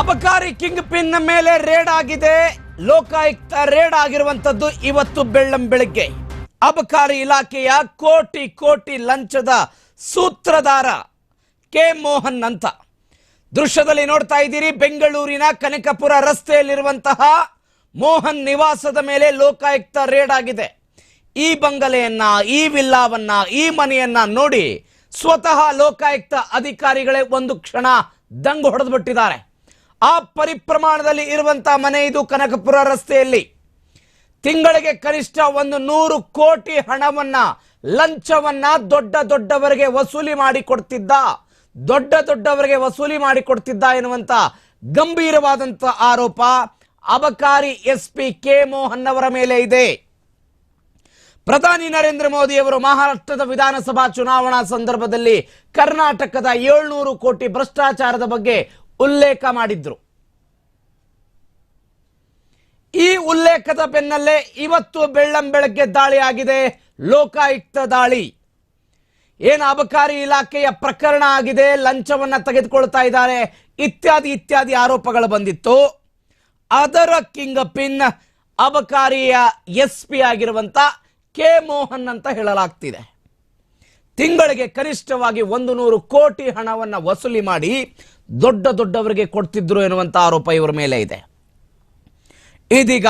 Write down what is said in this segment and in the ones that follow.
ಅಬಕಾರಿ king pin ಮೇಲೆ raid ಆಗಿದೆ. ಲೋಕಾಯುಕ್ತ ರೇಡ್ ಆಗಿರುವಂತದ್ದು ಇವತ್ತು ಬೆಳ್ಳಂ ಬೆಳಗ್ಗೆ. ಅಬಕಾರಿ ಇಲಾಖೆಯ ಕೋಟಿ ಕೋಟಿ ಲಂಚದ ಸೂತ್ರಧಾರ ಕೆ ಮೋಹನ್ ಅಂತ. ದೃಶ್ಯದಲ್ಲಿ ನೋಡ್ತಾ ಇದ್ದೀರಿ, ಬೆಂಗಳೂರಿನ ಕನಕಪುರ ರಸ್ತೆಯಲ್ಲಿರುವಂತಹ ಮೋಹನ್ ನಿವಾಸದ ಮೇಲೆ ಲೋಕಾಯುಕ್ತ ರೇಡ್ ಆಗಿದೆ. ಈ ಬಂಗಲೆಯನ್ನ, ಈ ವಿಲ್ಲಾವನ್ನ, ಈ ಮನೆಯನ್ನ ನೋಡಿ ಸ್ವತಃ ಲೋಕಾಯುಕ್ತ ಅಧಿಕಾರಿಗಳೇ ಒಂದು ಕ್ಷಣ ದಂಗು ಹೊಡೆದು ಬಿಟ್ಟಿದ್ದಾರೆ ಆ ಪರಿಪ್ರಮಾಣದಲ್ಲಿ ಇರುವಂತಹ ಮನೆ ಇದು ಕನಕಪುರ ರಸ್ತೆಯಲ್ಲಿ. ತಿಂಗಳಿಗೆ ಕನಿಷ್ಠ ಒಂದು ನೂರು ಕೋಟಿ ಹಣವನ್ನ, ಲಂಚವನ್ನ ದೊಡ್ಡ ದೊಡ್ಡವರಿಗೆ ವಸೂಲಿ ಮಾಡಿ ಕೊಡ್ತಿದ್ದ, ದೊಡ್ಡ ದೊಡ್ಡವರಿಗೆ ವಸೂಲಿ ಮಾಡಿ ಕೊಡ್ತಿದ್ದ ಎನ್ನುವಂತ ಗಂಭೀರವಾದಂತ ಆರೋಪ ಅಬಕಾರಿ ಎಸ್ ಪಿ ಕೆ ಮೋಹನ್ ಅವರ ಮೇಲೆ ಇದೆ. ಪ್ರಧಾನಿ ನರೇಂದ್ರ ಮೋದಿ ಅವರು ಮಹಾರಾಷ್ಟ್ರದ ವಿಧಾನಸಭಾ ಚುನಾವಣಾ ಸಂದರ್ಭದಲ್ಲಿ ಕರ್ನಾಟಕದ ಏಳ್ನೂರು ಕೋಟಿ ಭ್ರಷ್ಟಾಚಾರದ ಬಗ್ಗೆ ಉಲ್ಲೇಖ ಮಾಡಿದ್ರು. ಈ ಉಲ್ಲೇಖದ ಬೆನ್ನಲ್ಲೇ ಇವತ್ತು ಬೆಳ್ಳಂ ಬೆಳಗ್ಗೆ ದಾಳಿ ಆಗಿದೆ ಲೋಕಾಯುಕ್ತ ದಾಳಿ. ಏನು ಅಬಕಾರಿ ಇಲಾಖೆಯ ಪ್ರಕರಣ ಆಗಿದೆ, ಲಂಚವನ್ನ ತೆಗೆದುಕೊಳ್ತಾ ಇದ್ದಾರೆ, ಇತ್ಯಾದಿ ಇತ್ಯಾದಿ ಆರೋಪಗಳು ಬಂದಿತ್ತು. ಅದರ ಕಿಂಗ್ ಪಿನ್ ಅಬಕಾರಿಯ ಎಸ್ ಪಿ ಆಗಿರುವಂತ ಕೆ. ಮೋಹನ್ ಅಂತ ಹೇಳಲಾಗ್ತಿದೆ. ತಿಂಗಳಿಗೆ ಕನಿಷ್ಠವಾಗಿ ಒಂದು ನೂರು ಕೋಟಿ ಹಣವನ್ನ ವಸೂಲಿ ಮಾಡಿ ದೊಡ್ಡ ದೊಡ್ಡವರಿಗೆ ಕೊಡ್ತಿದ್ರು ಎನ್ನುವಂಥ ಆರೋಪ ಇವರ ಮೇಲೆ ಇದೆ. ಇದೀಗ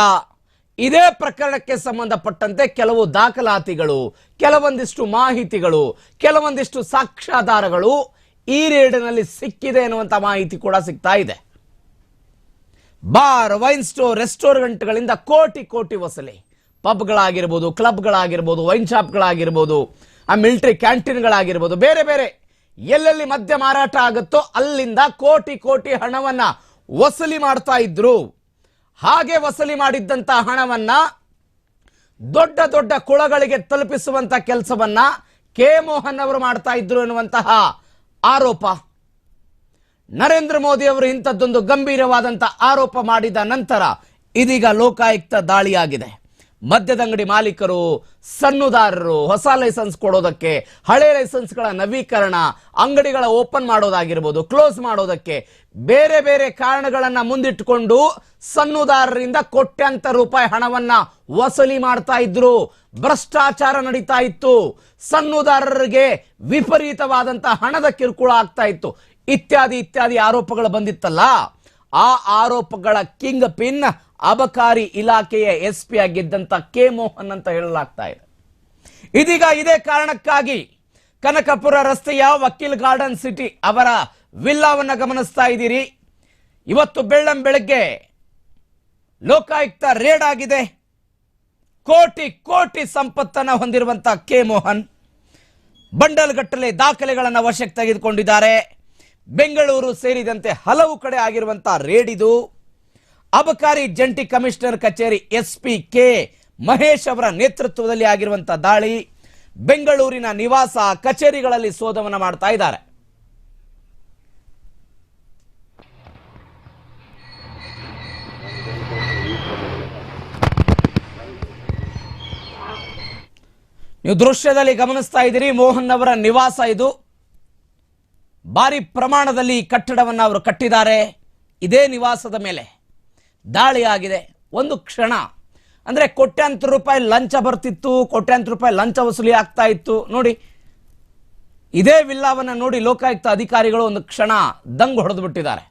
ಇದೇ ಪ್ರಕರಣಕ್ಕೆ ಸಂಬಂಧಪಟ್ಟಂತೆ ಕೆಲವು ದಾಖಲಾತಿಗಳು, ಕೆಲವೊಂದಿಷ್ಟು ಮಾಹಿತಿಗಳು, ಕೆಲವೊಂದಿಷ್ಟು ಸಾಕ್ಷ್ಯಾಧಾರಗಳು ಈ ರೇಡಿನಲ್ಲಿ ಸಿಕ್ಕಿದೆ ಎನ್ನುವಂಥ ಮಾಹಿತಿ ಕೂಡ ಸಿಗ್ತಾ ಇದೆ. ಬಾರ್, ವೈನ್ ಸ್ಟೋರ್, ರೆಸ್ಟೋರೆಂಟ್ಗಳಿಂದ ಕೋಟಿ ಕೋಟಿ ವಸೂಲಿ. ಪಬ್ಗಳಾಗಿರ್ಬೋದು, ಕ್ಲಬ್ಗಳಾಗಿರ್ಬೋದು, ವೈನ್ ಶಾಪ್ಗಳಾಗಿರ್ಬೋದು, ಆ ಮಿಲಿಟರಿ ಕ್ಯಾಂಟೀನ್ಗಳಾಗಿರ್ಬೋದು, ಬೇರೆ ಬೇರೆ ಎಲ್ಲೆಲ್ಲಿ ಮದ್ಯ ಮಾರಾಟ ಆಗುತ್ತೋ ಅಲ್ಲಿಂದ ಕೋಟಿ ಕೋಟಿ ಹಣವನ್ನ ವಸೂಲಿ ಮಾಡ್ತಾ ಇದ್ರು. ಹಾಗೆ ವಸೂಲಿ ಮಾಡಿದ್ದಂತ ಹಣವನ್ನ ದೊಡ್ಡ ದೊಡ್ಡ ಕುಳಗಳಿಗೆ ತಲುಪಿಸುವಂತ ಕೆಲಸವನ್ನ ಕೆ ಮೋಹನ್ ಅವರು ಮಾಡ್ತಾ ಇದ್ರು ಎನ್ನುವಂತಹ ಆರೋಪ. ನರೇಂದ್ರ ಮೋದಿ ಅವರು ಇಂಥದ್ದೊಂದು ಗಂಭೀರವಾದಂತ ಆರೋಪ ಮಾಡಿದ ನಂತರ ಇದೀಗ ಲೋಕಾಯುಕ್ತ ದಾಳಿಯಾಗಿದೆ. ಮದ್ಯದಂಗಡಿ ಮಾಲೀಕರು, ಸಣ್ಣುದಾರರು, ಹೊಸ ಲೈಸೆನ್ಸ್ ಕೊಡೋದಕ್ಕೆ, ಹಳೆ ಲೈಸೆನ್ಸ್ಗಳ ನವೀಕರಣ, ಅಂಗಡಿಗಳ ಓಪನ್ ಮಾಡೋದಾಗಿರ್ಬೋದು ಕ್ಲೋಸ್ ಮಾಡೋದಕ್ಕೆ ಬೇರೆ ಬೇರೆ ಕಾರಣಗಳನ್ನು ಮುಂದಿಟ್ಟುಕೊಂಡು ಸಣ್ಣುದಾರರಿಂದ ಕೋಟ್ಯಾಂತರ ರೂಪಾಯಿ ಹಣವನ್ನ ವಸೂಲಿ ಮಾಡ್ತಾ ಇದ್ರು. ಭ್ರಷ್ಟಾಚಾರ ನಡೀತಾ ಇತ್ತು. ಸಣ್ಣುದಾರರಿಗೆ ವಿಪರೀತವಾದಂಥ ಹಣದ ಕಿರುಕುಳ ಆಗ್ತಾ ಇತ್ತು. ಇತ್ಯಾದಿ ಇತ್ಯಾದಿ ಆರೋಪಗಳು ಬಂದಿತ್ತಲ್ಲ? ಆ ಆರೋಪಗಳ ಕಿಂಗ್ ಪಿನ್ ಅಬಕಾರಿ ಇಲಾಖೆಯ ಎಸ್ ಪಿ ಆಗಿದ್ದಂತ ಕೆ ಮೋಹನ್ ಅಂತ ಹೇಳಲಾಗ್ತಾ ಇದೆ. ಇದೀಗ ಇದೇ ಕಾರಣಕ್ಕಾಗಿ ಕನಕಪುರ ರಸ್ತೆಯ ವಕೀಲ್ ಗಾರ್ಡನ್ ಸಿಟಿ ಅವರ ವಿಲ್ಲಾವನ್ನು ಗಮನಿಸ್ತಾ ಇದ್ದೀರಿ. ಇವತ್ತು ಬೆಳ್ಳಂ ಬೆಳಗ್ಗೆ ಲೋಕಾಯುಕ್ತ ರೇಡ್ ಆಗಿದೆ. ಕೋಟಿ ಕೋಟಿ ಸಂಪತ್ತನ್ನು ಹೊಂದಿರುವಂತ ಕೆ ಮೋಹನ್ ಬಂಡಲ್ ಗಟ್ಟಲೆ ದಾಖಲೆಗಳನ್ನು ವಶಕ್ಕೆ ತೆಗೆದುಕೊಂಡಿದ್ದಾರೆ. ಬೆಂಗಳೂರು ಸೇರಿದಂತೆ ಹಲವು ಕಡೆ ಆಗಿರುವಂತಹ ರೇಡ್ ಇದು. ಅಬಕಾರಿ ಜಂಟಿ ಕಮಿಷನರ್ ಕಚೇರಿ ಎಸ್ ಪಿ ಕೆ ಮಹೇಶ್ ಅವರ ನೇತೃತ್ವದಲ್ಲಿ ಆಗಿರುವಂತಹ ದಾಳಿ ಬೆಂಗಳೂರಿನ ನಿವಾಸ ಕಚೇರಿಗಳಲ್ಲಿ ಶೋಧವನ್ನ ಮಾಡ್ತಾ ಇದ್ದಾರೆ. ನೀವು ದೃಶ್ಯದಲ್ಲಿ ಗಮನಿಸ್ತಾ ಇದ್ದೀರಿ, ಮೋಹನ್ ಅವರ ನಿವಾಸ ಇದು. ಭಾರಿ ಪ್ರಮಾಣದಲ್ಲಿ ಕಟ್ಟಡವನ್ನು ಅವರು ಕಟ್ಟಿದ್ದಾರೆ. ಇದೇ ನಿವಾಸದ ಮೇಲೆ. ದಾಳಿ ಆಗಿದೆ ಒಂದು ಕ್ಷಣ. ಅಂದ್ರೆ ಕೋಟ್ಯಾಂತರ ರೂಪಾಯಿ ಲಂಚ ಬರ್ತಿತ್ತು, ಕೋಟ್ಯಾಂತರ ರೂಪಾಯಿ ಲಂಚ ವಸೂಲಿ ಆಗ್ತಾ ಇತ್ತು. ನೋಡಿ, ಇದೇ ವಿಲ್ಲಾವನ್ನ ನೋಡಿ ಲೋಕಾಯುಕ್ತ ಅಧಿಕಾರಿಗಳು ಒಂದು ಕ್ಷಣ ದಂಗು ಹೊಡೆದು ಬಿಟ್ಟಿದ್ದಾರೆ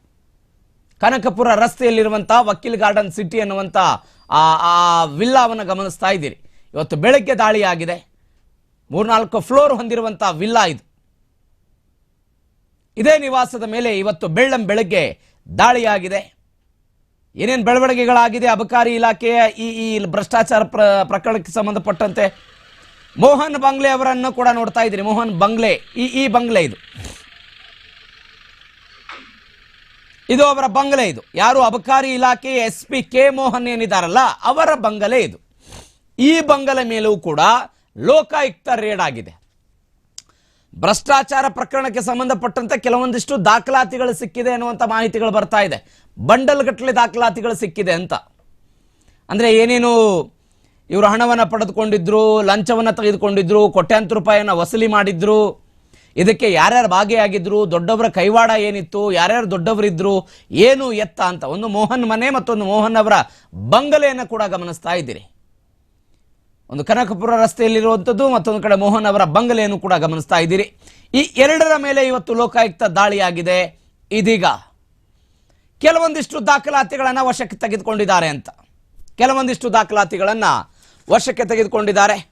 ಕನಕಪುರ ರಸ್ತೆಯಲ್ಲಿರುವಂಥ ವಕೀಲ್ ಗಾರ್ಡನ್ ಸಿಟಿ ಅನ್ನುವಂಥ ಆ ವಿಲ್ಲಾವನ್ನು ಗಮನಿಸ್ತಾ ಇದ್ದೀರಿ. ಇವತ್ತು ಬೆಳಗ್ಗೆ ದಾಳಿ ಆಗಿದೆ ಮೂರ್ನಾಲ್ಕು ಫ್ಲೋರ್ ಹೊಂದಿರುವಂಥ ವಿಲ್ಲಾ ಇದು. ಇದೇ ನಿವಾಸದ ಮೇಲೆ ಇವತ್ತು ಬೆಳ್ಳಂ ಬೆಳಗ್ಗೆ ದಾಳಿಯಾಗಿದೆ. ಏನೇನು ಬೆಳವಣಿಗೆಗಳಾಗಿದೆ ಅಬಕಾರಿ ಇಲಾಖೆಯ ಈ ಈ ಭ್ರಷ್ಟಾಚಾರ ಪ್ರ ಪ್ರಕರಣಕ್ಕೆ ಸಂಬಂಧಪಟ್ಟಂತೆ? ಮೋಹನ್ ಬಂಗ್ಲೆ ಅವರನ್ನು ಕೂಡ ನೋಡ್ತಾ ಇದ್ದೀರಿ. ಮೋಹನ್ ಬಂಗ್ಲೆ, ಈ ಈ ಬಂಗ್ಲೆ ಇದು. ಇದು ಅವರ ಬಂಗಲೆ ಇದು. ಯಾರು ಅಬಕಾರಿ ಇಲಾಖೆ ಎಸ್ ಪಿ ಕೆ ಮೋಹನ್ ಏನಿದಾರಲ್ಲ ಅವರ ಬಂಗಲೆ ಇದು. ಈ ಬಂಗಲೆ ಮೇಲೂ ಕೂಡ ಲೋಕಾಯುಕ್ತ ರೇಡ್ ಆಗಿದೆ. ಭ್ರಷ್ಟಾಚಾರ ಪ್ರಕರಣಕ್ಕೆ ಸಂಬಂಧಪಟ್ಟಂತೆ ಕೆಲವೊಂದಿಷ್ಟು ದಾಖಲಾತಿಗಳು ಸಿಕ್ಕಿದೆ ಅನ್ನುವಂಥ ಮಾಹಿತಿಗಳು ಬರ್ತಾ ಇದೆ. ಬಂಡಲ್ ಗಟ್ಟಲೆ ದಾಖಲಾತಿಗಳು ಸಿಕ್ಕಿದೆ ಅಂತ. ಅಂದರೆ ಏನೇನು ಇವರು ಹಣವನ್ನು ಪಡೆದುಕೊಂಡಿದ್ರು, ಲಂಚವನ್ನು ತೆಗೆದುಕೊಂಡಿದ್ರು, ಕೋಟ್ಯಾಂತರ ರೂಪಾಯಿಯನ್ನು ವಸೂಲಿ ಮಾಡಿದ್ರು, ಇದಕ್ಕೆ ಯಾರ್ಯಾರು ಭಾಗಿಯಾಗಿದ್ರು, ದೊಡ್ಡವರ ಕೈವಾಡ ಏನಿತ್ತು, ಯಾರ್ಯಾರು ದೊಡ್ಡವರಿದ್ರು, ಏನು ಎತ್ತ ಅಂತ. ಒಂದು ಮೋಹನ್ ಮನೆ ಮತ್ತೊಂದು ಮೋಹನ್ ಅವರ ಬಂಗಲೆಯನ್ನು ಕೂಡ ಗಮನಿಸ್ತಾ ಇದ್ದೀರಿ. ಒಂದು ಕನಕಪುರ ರಸ್ತೆಯಲ್ಲಿರುವಂಥದ್ದು, ಮತ್ತೊಂದು ಕಡೆ ಮೋಹನ್ ಅವರ ಬಂಗಲೆಯನ್ನು ಕೂಡ ಗಮನಿಸ್ತಾ ಇದ್ದೀರಿ. ಈ ಎರಡರ ಮೇಲೆ ಇವತ್ತು ಲೋಕಾಯುಕ್ತ ದಾಳಿಯಾಗಿದೆ. ಇದೀಗ ಕೆಲವೊಂದಿಷ್ಟು ದಾಖಲಾತಿಗಳನ್ನು ವಶಕ್ಕೆ ತೆಗೆದುಕೊಂಡಿದ್ದಾರೆ ಅಂತ. ಕೆಲವೊಂದಿಷ್ಟು ದಾಖಲಾತಿಗಳನ್ನು ವಶಕ್ಕೆ ತೆಗೆದುಕೊಂಡಿದ್ದಾರೆ.